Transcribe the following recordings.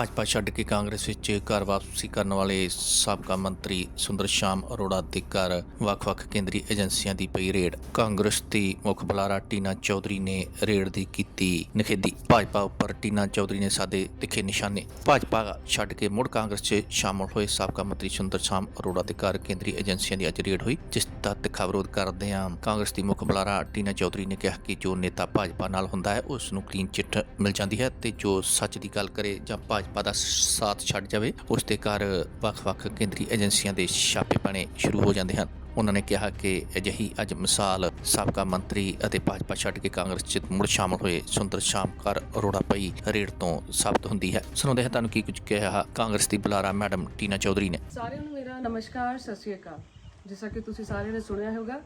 ਭਾਜਪਾ ਛੱਡ ਕੇ ਕਾਂਗਰਸ ਵਿੱਚ ਘਰ ਵਾਪਸੀ ਕਰਨ ਵਾਲੇ ਸਾਬਕਾ ਮੰਤਰੀ ਸੁੰਦਰ ਸ਼ਾਮ ਅਰੋੜਾ ਦੇ ਘਰ ਵੱਖ-ਵੱਖ ਕੇਂਦਰੀ ਏਜੰਸੀਆਂ ਦੀ ਪਈ ਰੇਡ। ਕਾਂਗਰਸ ਦੀ ਮੁੱਖ ਬੁਲਾਰਾ ਟੀਨਾ ਚੌਧਰੀ ਨੇ ਰੇਡ ਦੀ ਕੀਤੀ ਨਿਖੇਧੀ। ਭਾਜਪਾ ਉੱਪਰ ਟੀਨਾ ਚੌਧਰੀ ਨੇ ਸਾਦੇ ਤਿੱਖੇ ਨਿਸ਼ਾਨੇ। ਭਾਜਪਾ ਛੱਡ ਕੇ ਮੁੜ ਕਾਂਗਰਸ 'ਚ ਸ਼ਾਮਲ ਹੋਏ ਸਾਬਕਾ ਮੰਤਰੀ ਸੁੰਦਰ ਸ਼ਾਮ ਅਰੋੜਾ ਦੇ ਘਰ ਕੇਂਦਰੀ ਏਜੰਸੀਆਂ ਦੀ ਅੱਜ ਰੇਡ ਹੋਈ, ਜਿਸ ਦਾ ਤਿੱਖਾ ਵਿਰੋਧ ਕਰਦੇ ਆ ਕਾਂਗਰਸ ਦੀ ਮੁੱਖ ਬੁਲਾਰਾ ਟੀਨਾ ਚੌਧਰੀ ਨੇ ਕਿਹਾ ਕਿ ਜੋ ਨੇਤਾ ਭਾਜਪਾ ਨਾਲ ਹੁੰਦਾ ਹੈ, ਉਸ ਨੂੰ ਕਲੀਨ ਚਿੱਟ ਮਿਲ ਜਾਂਦੀ ਹੈ ਤੇ ਜੋ ਸੱਚ ਦੀ ਗੱਲ ਕਰੇ ਜਾਂ ਭਾਜਪਾ ਦਾ ਸਾਥ ਛੱਡ ਜਾਵੇ, ਉਸ ਦੇ ਘਰ ਵੱਖ-ਵੱਖ ਕੇਂਦਰੀ ਏਜੰਸੀਆਂ ਦੇ ਛਾਪੇ ਪਾਣੇ ਸ਼ੁਰੂ ਹੋ ਜਾਂਦੇ ਹਨ। ਉਹਨਾਂ ਨੇ ਕਿਹਾ ਕਿ ਅਜਿਹੀ ਅੱਜ ਮਿਸਾਲ ਸਾਬਕਾ ਮੰਤਰੀ ਅਤੇ ਭਾਜਪਾ ਛੱਡ ਕੇ ਕਾਂਗਰਸ 'ਚ ਮੁੜ ਸ਼ਾਮਲ ਹੋਏ ਸੁੰਦਰ ਸ਼ਾਮ ਅਰੋੜਾ ਪਈ ਰੇਡ ਤੋਂ ਸਾਬਤ ਹੁੰਦੀ ਹੈ। ਸੁਣਾਉਂਦੇ ਹਾਂ ਤੁਹਾਨੂੰ ਕੀ ਕੁਝ ਕਿਹਾ ਕਾਂਗਰਸ ਦੀ ਬੁਲਾਰਾ ਮੈਡਮ ਟੀਨਾ ਚੌਧਰੀ ਨੇ। ਸਾਰਿਆਂ ਨੂੰ ਮੇਰਾ ਨਮਸਕਾਰ, ਸਤਿ ਸ਼੍ਰੀ ਅਕਾਲ। ਜਿਸ ਤਰ੍ਹਾਂ ਕਿ ਤੁਸੀਂ ਸਾਰਿਆਂ ਨੇ ਸੁਣਿਆ ਹੋਗਾ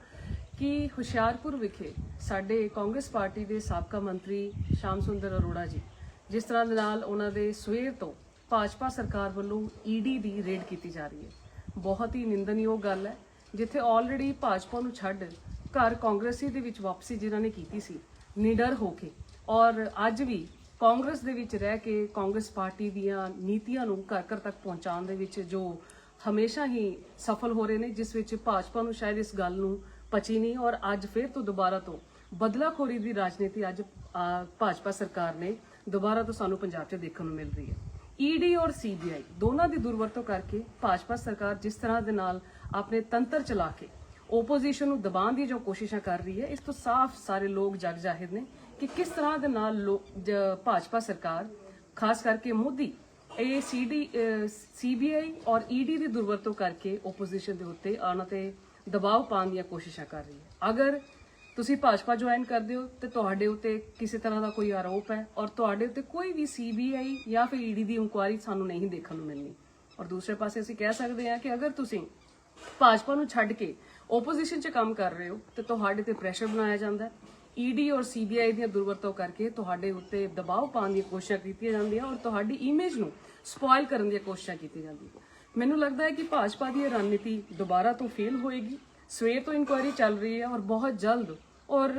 ਕਿ ਹੁਸ਼ਿਆਰਪੁਰ ਵਿਖੇ ਸਾਡੇ ਕਾਂਗਰਸ ਪਾਰਟੀ ਦੇ ਸਾਬਕਾ ਮੰਤਰੀ ਸ਼ਾਮ ਸੁੰਦਰ ਅਰੋੜਾ ਜੀ ਜਿਸ ਤਰ੍ਹਾਂ ਦੇ ਨਾਲ ਉਹਨਾਂ ਦੇ ਸਵੇਰ ਤੋਂ ਭਾਜਪਾ ਸਰਕਾਰ ਵੱਲੋਂ ਈਡੀ ਦੀ ਰੇਡ ਕੀਤੀ ਜਾ ਰਹੀ ਹੈ। ਬਹੁਤ ਹੀ ਨਿੰਦਨਯੋਗ ਗੱਲ ਹੈ, ਜਿੱਥੇ ਆਲਰੇਡੀ ਭਾਜਪਾ ਨੂੰ ਛੱਡ ਘਰ ਕਾਂਗਰਸੀ ਦੇ ਵਿੱਚ ਵਾਪਸੀ ਜਿਨ੍ਹਾਂ ਨੇ ਕੀਤੀ ਸੀ, ਨਿਡਰ ਹੋ ਕੇ। ਔਰ ਅੱਜ ਵੀ ਕਾਂਗਰਸ ਦੇ ਵਿੱਚ ਰਹਿ ਕੇ ਕਾਂਗਰਸ ਪਾਰਟੀ ਦੀਆਂ ਨੀਤੀਆਂ ਨੂੰ ਘਰ ਘਰ ਤੱਕ ਪਹੁੰਚਾਉਣ ਦੇ ਵਿੱਚ ਜੋ ਹਮੇਸ਼ਾ ਹੀ ਸਫਲ ਹੋ ਰਹੇ ਨੇ, ਜਿਸ ਵਿੱਚ ਭਾਜਪਾ ਨੂੰ ਸ਼ਾਇਦ ਇਸ ਗੱਲ ਨੂੰ ਪਚੀ ਨਹੀਂ। ਔਰ ਅੱਜ ਫਿਰ ਤੋਂ ਦੁਬਾਰਾ ਤੋਂ ਬਦਲਾਖੋਰੀ ਦੀ ਰਾਜਨੀਤੀ ਅੱਜ ਭਾਜਪਾ ਸਰਕਾਰ ਨੇ ਦੁਬਾਰਾ ਤੋਂ ਸਾਨੂੰ ਪੰਜਾਬ 'ਚ ਦੇਖਣ ਨੂੰ ਮਿਲ ਰਹੀ ਹੈ। ਈਡੀ ਔਰ ਸੀਬੀਆਈ ਦੋਨਾਂ ਦੀ ਦੁਰਵਰਤੋਂ ਕਰਕੇ ਭਾਜਪਾ ਸਰਕਾਰ ਜਿਸ ਤਰ੍ਹਾਂ ਦੇ ਨਾਲ ਆਪਣੇ ਤੰਤਰ ਚਲਾ ਕੇ ਓਪੋਜੀਸ਼ਨ ਨੂੰ ਦਬਾਉਣ ਦੀ ਜੋ ਕੋਸ਼ਿਸ਼ਾਂ ਕਰ ਰਹੀ ਹੈ, ਇਸ ਤੋਂ ਸਾਫ਼ ਸਾਰੇ ਲੋਕ ਜਗ ਜ਼ਾਹਿਰ ਨੇ ਕਿ ਕਿਸ ਤਰ੍ਹਾਂ ਦੇ ਨਾਲ ਭਾਜਪਾ ਸਰਕਾਰ, ਖਾਸ ਕਰਕੇ ਮੋਦੀ, ਇਹ ਸੀਡੀ ਸੀਬੀਆਈ ਔਰ ਈਡੀ ਦੀ ਦੁਰਵਰਤੋਂ ਕਰਕੇ ਓਪੋਜੀਸ਼ਨ ਦੇ ਉੱਤੇ ਆਉਣ ਤੇ ਦਬਾਅ ਪਾਉਣ ਦੀਆਂ ਕੋਸ਼ਿਸ਼ਾਂ ਕਰ ਰਹੀ ਹੈ। ਅਗਰ ਤੁਸੀਂ ਭਾਜਪਾ ਜੁਆਇਨ ਕਰਦੇ ਹੋ ਤੇ ਤੁਹਾਡੇ ਉੱਤੇ ਕਿਸੇ ਤਰ੍ਹਾਂ ਦਾ ਕੋਈ ਆਰੋਪ ਹੈ ਔਰ ਤੁਹਾਡੇ ਉੱਤੇ ਕੋਈ ਵੀ ਸੀਬੀਆਈ ਜਾਂ ਫਿਰ ਈਡੀ ਦੀ ਇਨਕੁਆਇਰੀ ਸਾਨੂੰ ਨਹੀਂ ਦੇਖਣ ਨੂੰ ਮਿਲਣੀ। ਔਰ ਦੂਸਰੇ ਪਾਸੇ ਅਸੀਂ ਕਹਿ ਸਕਦੇ ਹਾਂ ਕਿ ਅਗਰ ਤੁਸੀਂ ਭਾਜਪਾ ਨੂੰ ਛੱਡ ਕੇ ਓਪੋਜੀਸ਼ਨ 'ਚ ਕੰਮ ਕਰ ਰਹੇ ਹੋ ਤੇ ਤੁਹਾਡੇ ਤੇ ਪ੍ਰੈਸ਼ਰ ਬਣਾਇਆ ਜਾਂਦਾ ਹੈ। ਈਡੀ ਔਰ ਸੀਬੀਆਈ ਦੀਆਂ ਦੁਰਵਰਤੋਂ ਕਰਕੇ ਤੁਹਾਡੇ ਉੱਤੇ ਦਬਾਅ ਪਾਉਣ ਦੀਆਂ ਕੋਸ਼ਿਸ਼ਾਂ ਕੀਤੀਆਂ ਜਾਂਦੀਆਂ ਔਰ ਤੁਹਾਡੀ ਇਮੇਜ ਨੂੰ ਸਪੋਇਲ ਕਰਨ ਦੀਆਂ ਕੋਸ਼ਿਸ਼ਾਂ ਕੀਤੀਆਂ ਜਾਂਦੀਆਂ। ਮੈਨੂੰ ਲੱਗਦਾ ਹੈ ਕਿ ਭਾਜਪਾ ਦੀ ਇਹ ਰਣਨੀਤੀ ਦੁਬਾਰਾ ਤੋਂ ਫੇਲ ਹੋਏਗੀ। ਸਵੇਰ ਤੋਂ ਇਨਕੁਆਇਰੀ ਚੱਲ ਰਹੀ ਹੈ ਔਰ ਬਹੁਤ ਜਲਦ ਔਰ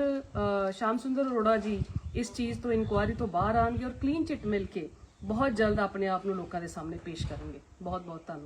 ਸ਼ਾਮ ਸੁੰਦਰ ਅਰੋੜਾ ਜੀ ਇਸ ਚੀਜ਼ ਤੋਂ ਇਨਕੁਆਇਰੀ ਤੋਂ ਬਾਹਰ ਆਣਗੇ ਔਰ ਕਲੀਨ ਚਿੱਟ ਮਿਲ ਕੇ ਬਹੁਤ ਜਲਦ ਆਪਣੇ ਆਪ ਨੂੰ ਲੋਕਾਂ ਦੇ ਸਾਹਮਣੇ ਪੇਸ਼ ਕਰਨਗੇ। ਬਹੁਤ ਬਹੁਤ ਧੰਨਵਾਦ।